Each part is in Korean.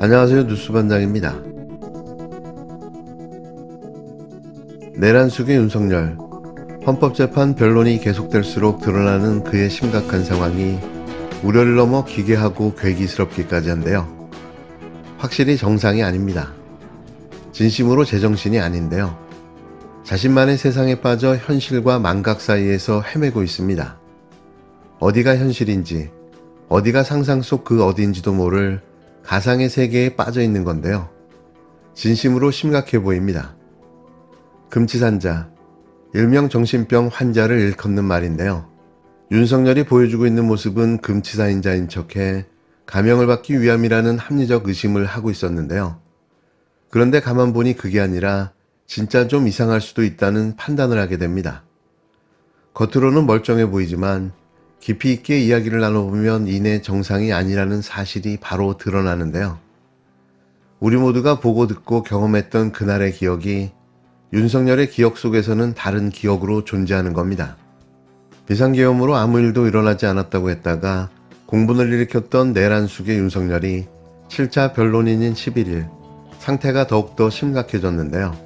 안녕하세요. 뉴스반장입니다. 내란 속의 윤석열. 헌법재판 변론이 계속될수록 드러나는 그의 심각한 상황이 우려를 넘어 기괴하고 괴기스럽기까지 한데요. 확실히 정상이 아닙니다. 진심으로 제정신이 아닌데요. 자신만의 세상에 빠져 현실과 망각 사이에서 헤매고 있습니다. 어디가 현실인지, 어디가 상상 속 그 어디인지도 모를 가상의 세계에 빠져 있는 건데요. 진심으로 심각해 보입니다. 금치산자, 일명 정신병 환자를 일컫는 말인데요. 윤석열이 보여주고 있는 모습은 금치사인자인 척해 감형을 받기 위함이라는 합리적 의심을 하고 있었는데요. 그런데 가만 보니 그게 아니라 진짜 좀 이상할 수도 있다는 판단을 하게 됩니다. 겉으로는 멀쩡해 보이지만 깊이 있게 이야기를 나눠보면 이내 정상이 아니라는 사실이 바로 드러나는데요. 우리 모두가 보고 듣고 경험했던 그날의 기억이 윤석열의 기억 속에서는 다른 기억으로 존재하는 겁니다. 비상계엄으로 아무 일도 일어나지 않았다고 했다가 공분을 일으켰던 내란 속의 윤석열이 7차 변론인인 11일 상태가 더욱더 심각해졌는데요.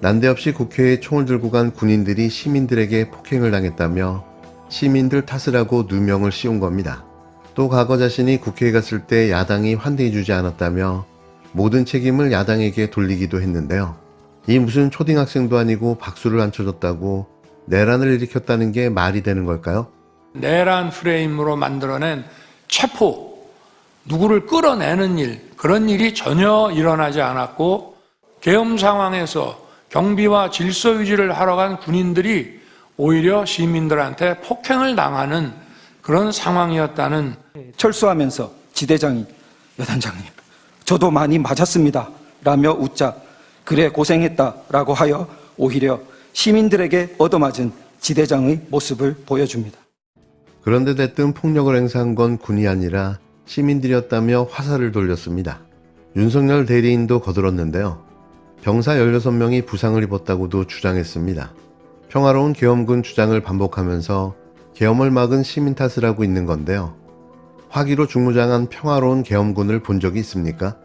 난데없이 국회에 총을 들고 간 군인들이 시민들에게 폭행을 당했다며 시민들 탓을 하고 누명을 씌운 겁니다. 또 과거 자신이 국회에 갔을 때 야당이 환대해주지 않았다며 모든 책임을 야당에게 돌리기도 했는데요. 이 무슨 초등학생도 아니고 박수를 안 쳐줬다고 내란을 일으켰다는 게 말이 되는 걸까요? 내란 프레임으로 만들어낸 체포, 누구를 끌어내는 일, 그런 일이 전혀 일어나지 않았고, 계엄 상황에서 경비와 질서 유지를 하러 간 군인들이 오히려 시민들한테 폭행을 당하는 그런 상황이었다는 철수하면서 지대장이 여단장님 저도 많이 맞았습니다 라며 웃자 그래 고생했다 라고 하여 오히려 시민들에게 얻어맞은 지대장의 모습을 보여줍니다. 그런데 대뜸 폭력을 행사한 건 군이 아니라 시민들이었다며 화살을 돌렸습니다. 윤석열 대리인도 거들었는데요. 병사 16명이 부상을 입었다고도 주장했습니다. 평화로운 계엄군 주장을 반복하면서 계엄을 막은 시민 탓을 하고 있는 건데요. 화기로 중무장한 평화로운 계엄군을 본 적이 있습니까?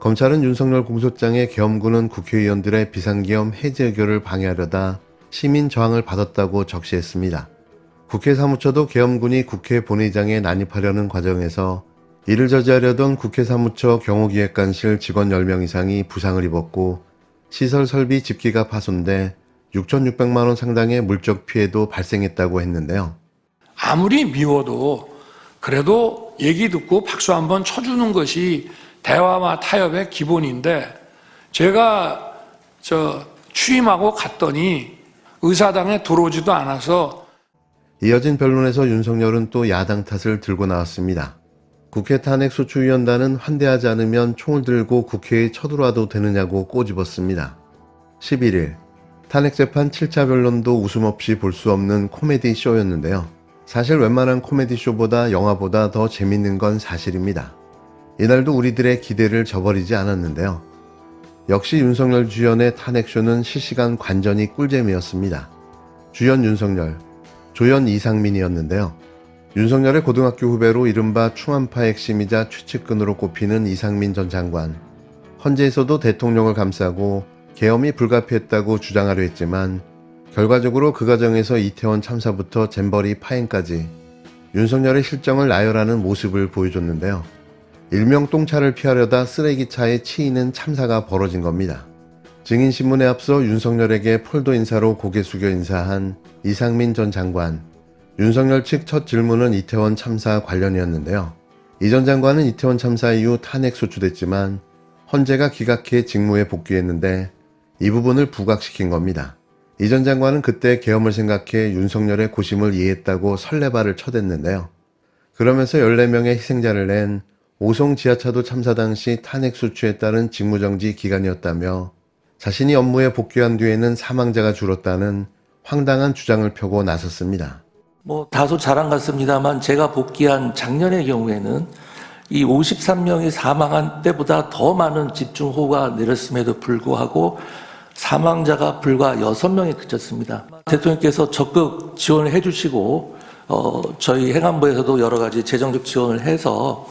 검찰은 윤석열 공소장에 계엄군은 국회의원들의 비상계엄 해제 의결을 방해하려다 시민 저항을 받았다고 적시했습니다. 국회 사무처도 계엄군이 국회 본회의장에 난입하려는 과정에서 이를 저지하려던 국회 사무처 경호기획관실 직원 10명 이상이 부상을 입었고 시설 설비 집기가 파손돼 6,600만 원 상당의 물적 피해도 발생했다고 했는데요. 아무리 미워도 그래도 얘기 듣고 박수 한번 쳐주는 것이 대화와 타협의 기본인데 제가 저 취임하고 갔더니 의사당에 들어오지도 않아서 이어진 변론에서 윤석열은 또 야당 탓을 들고 나왔습니다. 국회 탄핵 소추위원단은 환대하지 않으면 총을 들고 국회에 쳐들어와도 되느냐고 꼬집었습니다. 11일 탄핵재판 7차 변론도 웃음 없이 볼 수 없는 코미디 쇼였는데요. 사실 웬만한 코미디 쇼보다 영화보다 더 재밌는 건 사실입니다. 이날도 우리들의 기대를 저버리지 않았는데요. 역시 윤석열 주연의 탄핵쇼는 실시간 관전이 꿀잼이었습니다. 주연 윤석열, 조연 이상민이었는데요. 윤석열의 고등학교 후배로 이른바 충암파 핵심이자 최측근으로 꼽히는 이상민 전 장관. 헌재에서도 대통령을 감싸고 계엄이 불가피했다고 주장하려 했지만 결과적으로 그 과정에서 이태원 참사부터 잼버리 파행까지 윤석열의 실정을 나열하는 모습을 보여줬는데요. 일명 똥차를 피하려다 쓰레기차에 치이는 참사가 벌어진 겁니다. 증인신문에 앞서 윤석열에게 폴도 인사로 고개 숙여 인사한 이상민 전 장관. 윤석열 측 첫 질문은 이태원 참사 관련이었는데요. 이 전 장관은 이태원 참사 이후 탄핵 소추됐지만 헌재가 기각해 직무에 복귀했는데 이 부분을 부각시킨 겁니다. 이 전 장관은 그때 계엄을 생각해 윤석열의 고심을 이해했다고 설레발을 쳐댔는데요. 그러면서 14명의 희생자를 낸 오송 지하차도 참사 당시 탄핵 소추에 따른 직무정지 기간이었다며 자신이 업무에 복귀한 뒤에는 사망자가 줄었다는 황당한 주장을 펴고 나섰습니다. 뭐 다소 자랑 같습니다만 제가 복귀한 작년의 경우에는 이 53명이 사망한 때보다 더 많은 집중호우가 내렸음에도 불구하고 사망자가 불과 6명에 그쳤습니다. 대통령께서 적극 지원을 해주시고 어, 저희 행안부에서도 여러 가지 재정적 지원을 해서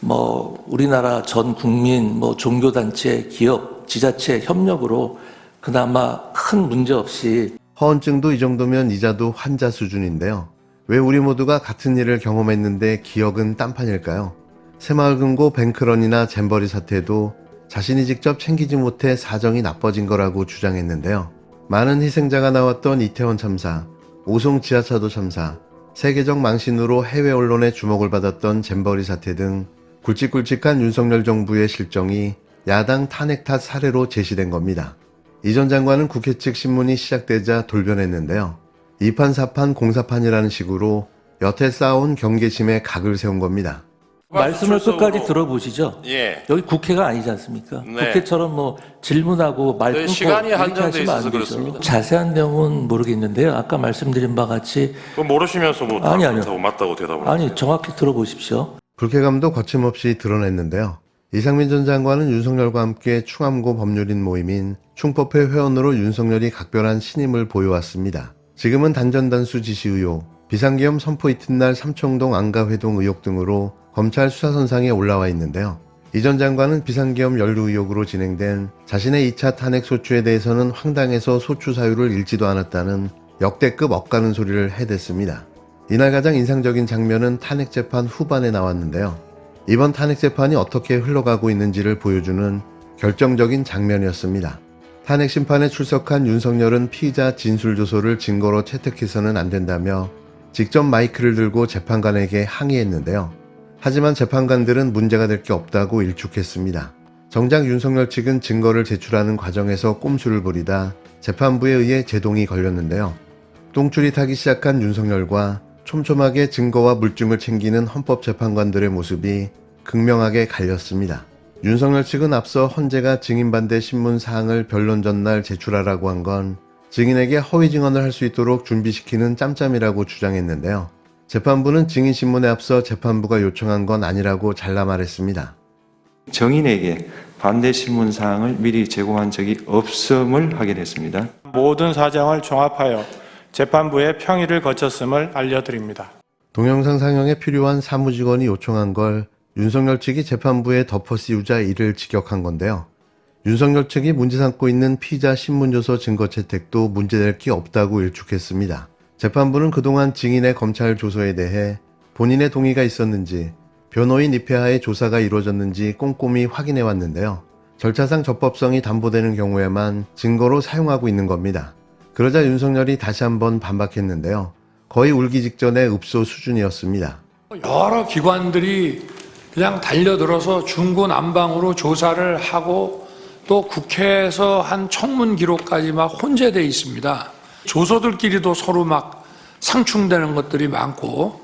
뭐 우리나라 전 국민 뭐 종교 단체, 기업, 지자체 협력으로 그나마 큰 문제 없이 허언증도 이 정도면 이자도 환자 수준인데요. 왜 우리 모두가 같은 일을 경험했는데 기억은 딴판일까요? 새마을금고 뱅크런이나 잼버리 사태도 자신이 직접 챙기지 못해 사정이 나빠진 거라고 주장했는데요. 많은 희생자가 나왔던 이태원 참사, 오송 지하차도 참사, 세계적 망신으로 해외 언론의 주목을 받았던 잼버리 사태 등 굵직굵직한 윤석열 정부의 실정이 야당 탄핵 탓 사례로 제시된 겁니다. 이 전 장관은 국회 측 신문이 시작되자 돌변했는데요. 이판 사판 공사판이라는 식으로 여태 쌓아온 경계심에 각을 세운 겁니다. 말씀을. 끝까지 들어보시죠. 예. 여기 국회가 아니지 않습니까? 네. 국회처럼 뭐 질문하고 말 네, 끊고 시간이 이렇게 한정돼 하시면 안 있어서 되죠. 그렇습니다. 자세한 내용은 모르겠는데요. 아까 말씀드린 바 같이 그 모르시면서 뭐 아니, 아니요. 맞다고 맞다고 대답을 아니 하세요. 정확히 들어보십시오. 불쾌감도 거침없이 드러냈는데요. 이상민 전 장관은 윤석열과 함께 충암고 법률인 모임인 충법회 회원으로 윤석열이 각별한 신임을 보여왔습니다. 지금은 단전단수 지시 의혹, 비상계엄 선포 이튿날 삼청동 안가회동 의혹 등으로 검찰 수사선상에 올라와 있는데요. 이 전 장관은 비상계엄 연루 의혹으로 진행된 자신의 2차 탄핵 소추에 대해서는 황당해서 소추 사유를 읽지도 않았다는 역대급 엇가는 소리를 해댔습니다. 이날 가장 인상적인 장면은 탄핵 재판 후반에 나왔는데요. 이번 탄핵 재판이 어떻게 흘러가고 있는지를 보여주는 결정적인 장면이었습니다. 탄핵 심판에 출석한 윤석열은 피의자 진술 조서를 증거로 채택해서는 안 된다며 직접 마이크를 들고 재판관에게 항의했는데요. 하지만 재판관들은 문제가 될 게 없다고 일축했습니다. 정작 윤석열 측은 증거를 제출하는 과정에서 꼼수를 부리다 재판부에 의해 제동이 걸렸는데요. 똥줄이 타기 시작한 윤석열과 촘촘하게 증거와 물증을 챙기는 헌법재판관들의 모습이 극명하게 갈렸습니다. 윤석열 측은 앞서 헌재가 증인 반대 신문 사항을 변론 전날 제출하라고 한 건 증인에게 허위 증언을 할 수 있도록 준비시키는 짬짬이라고 주장했는데요. 재판부는 증인 신문에 앞서 재판부가 요청한 건 아니라고 잘라 말했습니다. 정인에게 반대 신문 사항을 미리 제공한 적이 없음을 확인했습니다. 모든 사정을 종합하여 재판부의 평의를 거쳤음을 알려드립니다. 동영상 상영에 필요한 사무직원이 요청한 걸 윤석열 측이 재판부에 덮어 씌우자 이를 직격한 건데요. 윤석열 측이 문제 삼고 있는 피의자 신문조서 증거 채택도 문제될 게 없다고 일축했습니다. 재판부는 그동안 증인의 검찰 조서에 대해 본인의 동의가 있었는지 변호인 입회하에 조사가 이루어졌는지 꼼꼼히 확인해 왔는데요. 절차상 적법성이 담보되는 경우에만 증거로 사용하고 있는 겁니다. 그러자 윤석열이 다시 한번 반박했는데요. 거의 울기 직전의 읍소 수준이었습니다. 여러 기관들이 그냥 달려들어서 중구난방으로 조사를 하고 또 국회에서 한 청문 기록까지 막 혼재돼 있습니다. 조서들끼리도 서로 막 상충되는 것들이 많고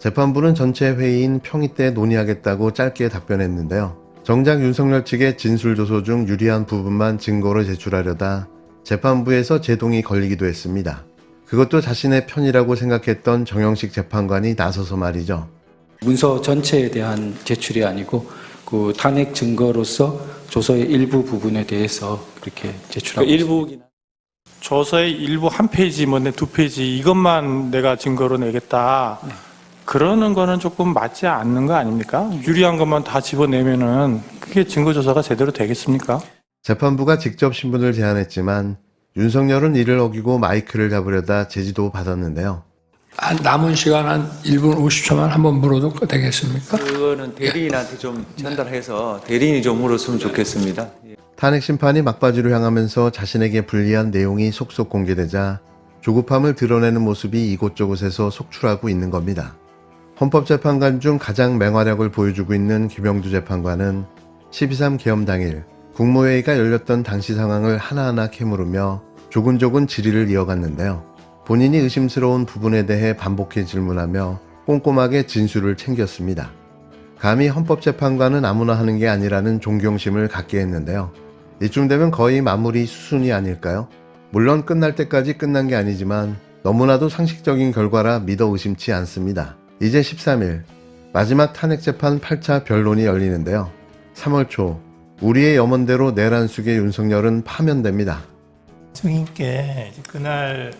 재판부는 전체 회의인 평의 때 논의하겠다고 짧게 답변했는데요. 정작 윤석열 측의 진술 조서 중 유리한 부분만 증거로 제출하려다 재판부에서 제동이 걸리기도 했습니다. 그것도 자신의 편이라고 생각했던 정영식 재판관이 나서서 말이죠. 문서 전체에 대한 제출이 아니고 그 탄핵 증거로서 조서의 일부 부분에 대해서 그렇게 제출하고 있습니다. 조서의 일부 한 페이지, 뭐 두 페이지 이것만 내가 증거로 내겠다. 그러는 거는 조금 맞지 않는 거 아닙니까? 유리한 것만 다 집어내면은 그게 증거 조사가 제대로 되겠습니까? 재판부가 직접 신문을 제안했지만 윤석열은 이를 어기고 마이크를 잡으려다 제지도 받았는데요. 한 남은 시간 한 1분 50초만 한번 물어도 되겠습니까? 그거는 대리인한테 좀 전달해서 대리인이 좀 물었으면 좋겠습니다. 탄핵 심판이 막바지로 향하면서 자신에게 불리한 내용이 속속 공개되자 조급함을 드러내는 모습이 이곳저곳에서 속출하고 있는 겁니다. 헌법재판관 중 가장 맹활약을 보여주고 있는 김영두 재판관은 12.3 개엄 당일 국무회의가 열렸던 당시 상황을 하나하나 캐물으며 조근조근 질의를 이어갔는데요. 본인이 의심스러운 부분에 대해 반복해 질문하며 꼼꼼하게 진술을 챙겼습니다. 감히 헌법재판관은 아무나 하는 게 아니라는 존경심을 갖게 했는데요. 이쯤 되면 거의 마무리 수순이 아닐까요? 물론 끝날 때까지 끝난 게 아니지만 너무나도 상식적인 결과라 믿어 의심치 않습니다. 이제 13일 마지막 탄핵 재판 8차 변론이 열리는데요. 3월 초 우리의 염원대로 내란 속의 윤석열은 파면됩니다. 이제 그날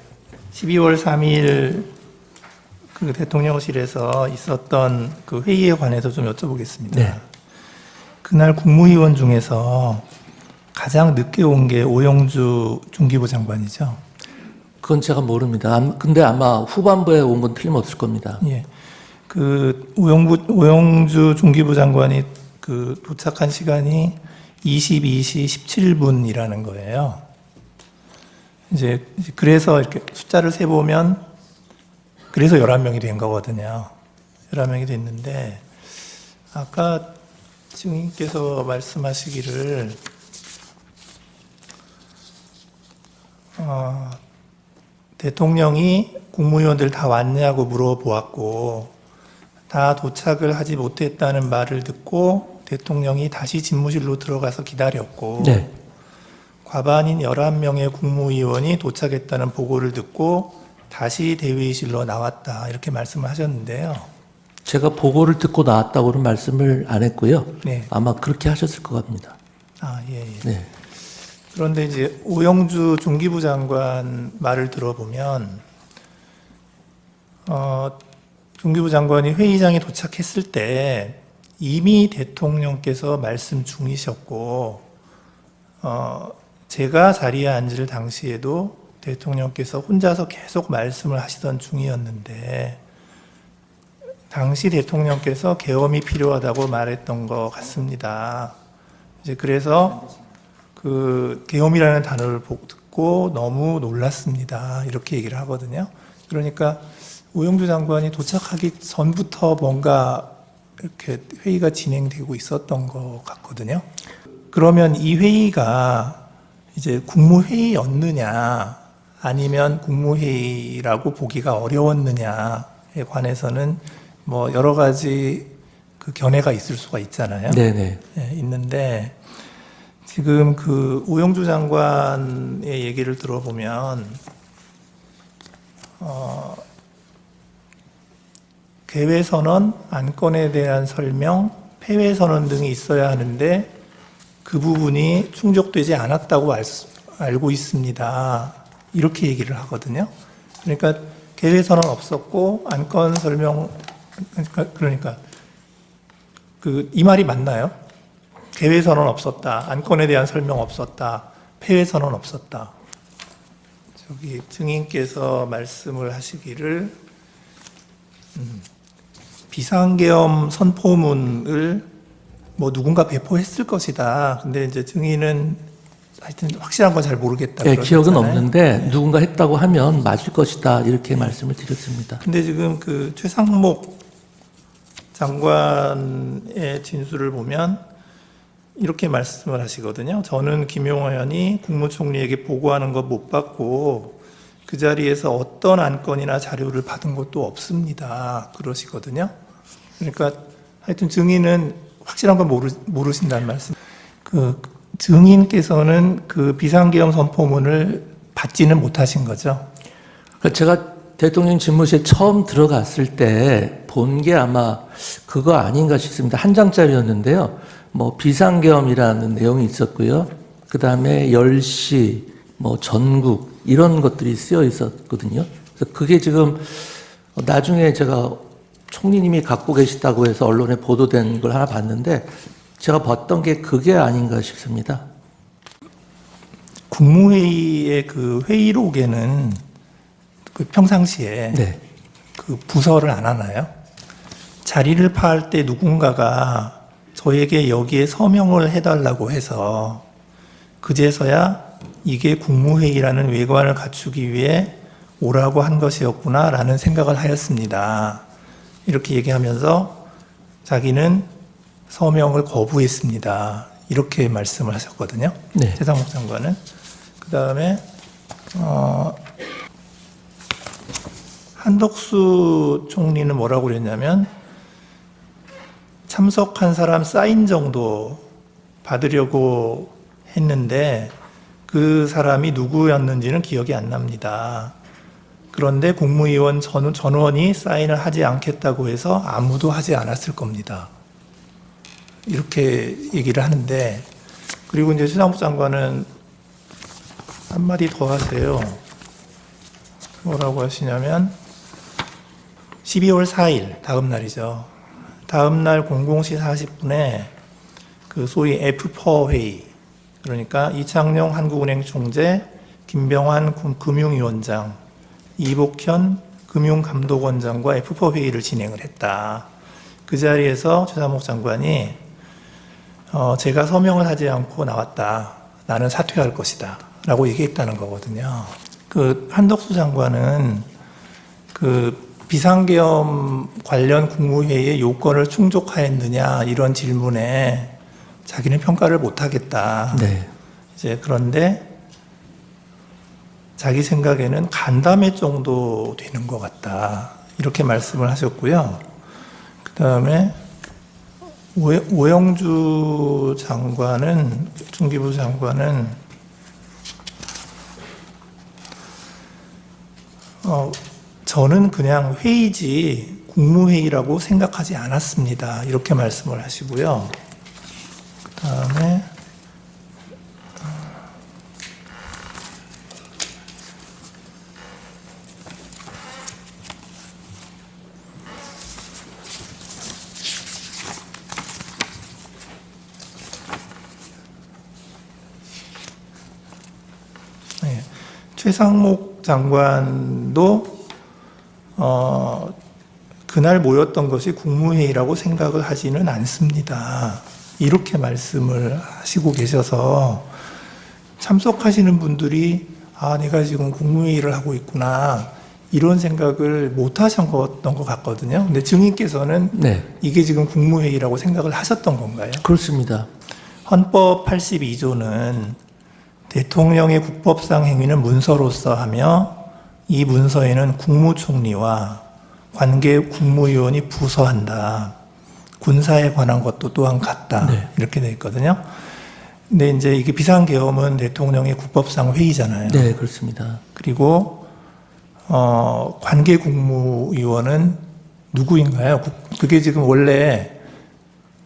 12월 3일 그 대통령실에서 있었던 그 회의에 관해서 좀 여쭤보겠습니다. 네. 그날 국무위원 중에서 가장 늦게 온 게 오영주 중기부 장관이죠. 그건 제가 모릅니다. 암- 근데 아마 후반부에 온 건 틀림없을 겁니다. 예. 그 오영부, 오영주 중기부 장관이 그 도착한 시간이 22시 17분이라는 거예요. 이제 그래서 이렇게 숫자를 세 보면 그래서 11명이 된 거거든요. 11명이 됐는데 아까 증인께서 말씀하시기를 어, 대통령이 국무위원들 다 왔냐고 물어보았고 다 도착을 하지 못했다는 말을 듣고 대통령이 다시 집무실로 들어가서 기다렸고 네. 과반인 11명의 국무위원이 도착했다는 보고를 듣고 다시 대회의실로 나왔다 이렇게 말씀을 하셨는데요. 제가 보고를 듣고 나왔다고는 말씀을 안 했고요. 네. 아마 그렇게 하셨을 것 같습니다. 아, 예, 예. 네. 그런데 이제 오영주 중기부 장관 말을 들어보면 어, 중기부 장관이 회의장에 도착했을 때 이미 대통령께서 말씀 중이셨고 어, 제가 자리에 앉을 당시에도 대통령께서 혼자서 계속 말씀을 하시던 중이었는데 당시 대통령께서 계엄이 필요하다고 말했던 것 같습니다. 이제 그래서 그 계엄이라는 단어를 보- 듣고 너무 놀랐습니다. 이렇게 얘기를 하거든요. 그러니까 오영주 장관이 도착하기 전부터 뭔가 이렇게 회의가 진행되고 있었던 것 같거든요. 그러면 이 회의가 이제 국무회의였느냐 아니면 국무회의라고 보기가 어려웠느냐에 관해서는 뭐 여러 가지 그 견해가 있을 수가 있잖아요. 네네. 예, 있는데 지금 그 오영주 장관의 얘기를 들어보면 어, 개회 선언, 안건에 대한 설명, 폐회 선언 등이 있어야 하는데 그 부분이 충족되지 않았다고 알 수- 알고 있습니다. 이렇게 얘기를 하거든요. 그러니까 개회 선언 없었고 안건 설명 그러니까, 그러니까 그 이 말이 맞나요? 개회 선언 없었다. 안건에 대한 설명 없었다. 폐회 선언 없었다. 저기 증인께서 말씀을 하시기를 음, 비상계엄 선포문을 뭐 누군가 배포했을 것이다. 근데 이제 증인은 하여튼 확실한 건 잘 모르겠다. 네, 기억은. 없는데 누군가 했다고 하면 맞을 것이다 이렇게 말씀을 드렸습니다. 근데 지금 그 최상목 장관의 진술을 보면 이렇게 말씀을 하시거든요. 저는 김용호 의원이 국무총리에게 보고하는 것 못 받고 그 자리에서 어떤 안건이나 자료를 받은 것도 없습니다. 그러시거든요. 그러니까 하여튼 증인은 확실한 건 모르, 모르신다는 말씀. 그 증인께서는 그 비상계엄 선포문을 받지는 못하신 거죠. 그러니까 제가 대통령 집무실에 처음 들어갔을 때 본 게 아마 그거 아닌가 싶습니다. 한 장짜리였는데요. 뭐 비상계엄이라는 내용이 있었고요. 그 다음에 10시, 뭐 전국 이런 것들이 쓰여 있었거든요. 그래서 그게 지금 나중에 제가 총리님이 갖고 계시다고 해서 언론에 보도된 걸 하나 봤는데 제가 봤던 게 그게 아닌가 싶습니다. 국무회의의 그 회의록에는 그 평상시에 네. 그 부서를 안 하나요? 자리를 파할 때 누군가가 저에게 여기에 서명을 해달라고 해서 그제서야 이게 국무회의라는 외관을 갖추기 위해 오라고 한 것이었구나 라는 생각을 하였습니다. 이렇게 얘기하면서 자기는 서명을 거부했습니다. 이렇게 말씀을 하셨거든요. 네. 최상목 장관은. 그 다음에, 어, 한덕수 총리는 뭐라고 그랬냐면, 참석한 사람 사인 정도 받으려고 했는데, 그 사람이 누구였는지는 기억이 안 납니다. 그런데 국무위원 전, 전원이 사인을 하지 않겠다고 해서 아무도 하지 않았을 겁니다. 이렇게 얘기를 하는데, 그리고 이제 최상무 장관은 한마디 더 하세요. 뭐라고 하시냐면, 12월 4일 다음 날이죠. 다음 날 00시 40분에 그 소위 F4 회의 그러니까 이창용 한국은행 총재, 김병환 금- 금융위원장, 이복현 금융감독원장과 F4 회의를 진행을 했다. 그 자리에서 최상목 장관이 어, 제가 서명을 하지 않고 나왔다. 나는 사퇴할 것이다. 라고 얘기했다는 거거든요. 그 한덕수 장관은 그 비상계엄 관련 국무회의의 요건을 충족하였느냐 이런 질문에 자기는 평가를 못하겠다. 네. 이제 그런데 자기 생각에는 간담회 정도 되는 것 같다. 이렇게 말씀을 하셨고요. 그 다음에 오영주 장관은, 중기부 장관은, 어, 저는 그냥 회의지 국무회의라고 생각하지 않았습니다. 이렇게 말씀을 하시고요. 그 다음에, 네. 최상목 장관도 어, 그날 모였던 것이 국무회의라고 생각을 하지는 않습니다. 이렇게 말씀을 하시고 계셔서 참석하시는 분들이 아, 내가 지금 국무회의를 하고 있구나. 이런 생각을 못 하셨던 것 같거든요. 근데 증인께서는 네. 이게 지금 국무회의라고 생각을 하셨던 건가요? 그렇습니다. 헌법 82조는 대통령의 국법상 행위는 문서로서 하며 이 문서에는 국무총리와 관계 국무위원이 부서한다. 군사에 관한 것도 또한 같다. 네. 이렇게 돼 있거든요. 근데 이제 이게 비상계엄은 대통령의 국법상 회의잖아요. 네, 그렇습니다. 그리고 어, 관계 국무위원은 누구인가요? 국- 그게 지금 원래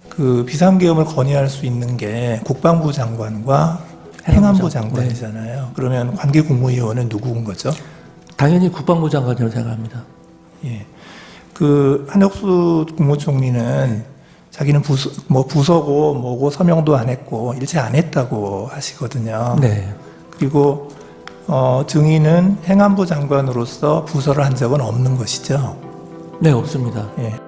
그 비상계엄을 건의할 수 있는 게 국방부 장관과 행안부 장관이잖아요. 그러면 관계 국무위원은 누구인 거죠? 당연히 국방부 장관이라고 생각합니다. 예. 그 한혁수 국무총리는 자기는 부서, 뭐 부서고 뭐고 서명도 안 했고 일체 안 했다고 하시거든요. 네. 그리고 어, 증인은 행안부 장관으로서 부서를 한 적은 없는 것이죠. 네, 없습니다. 예.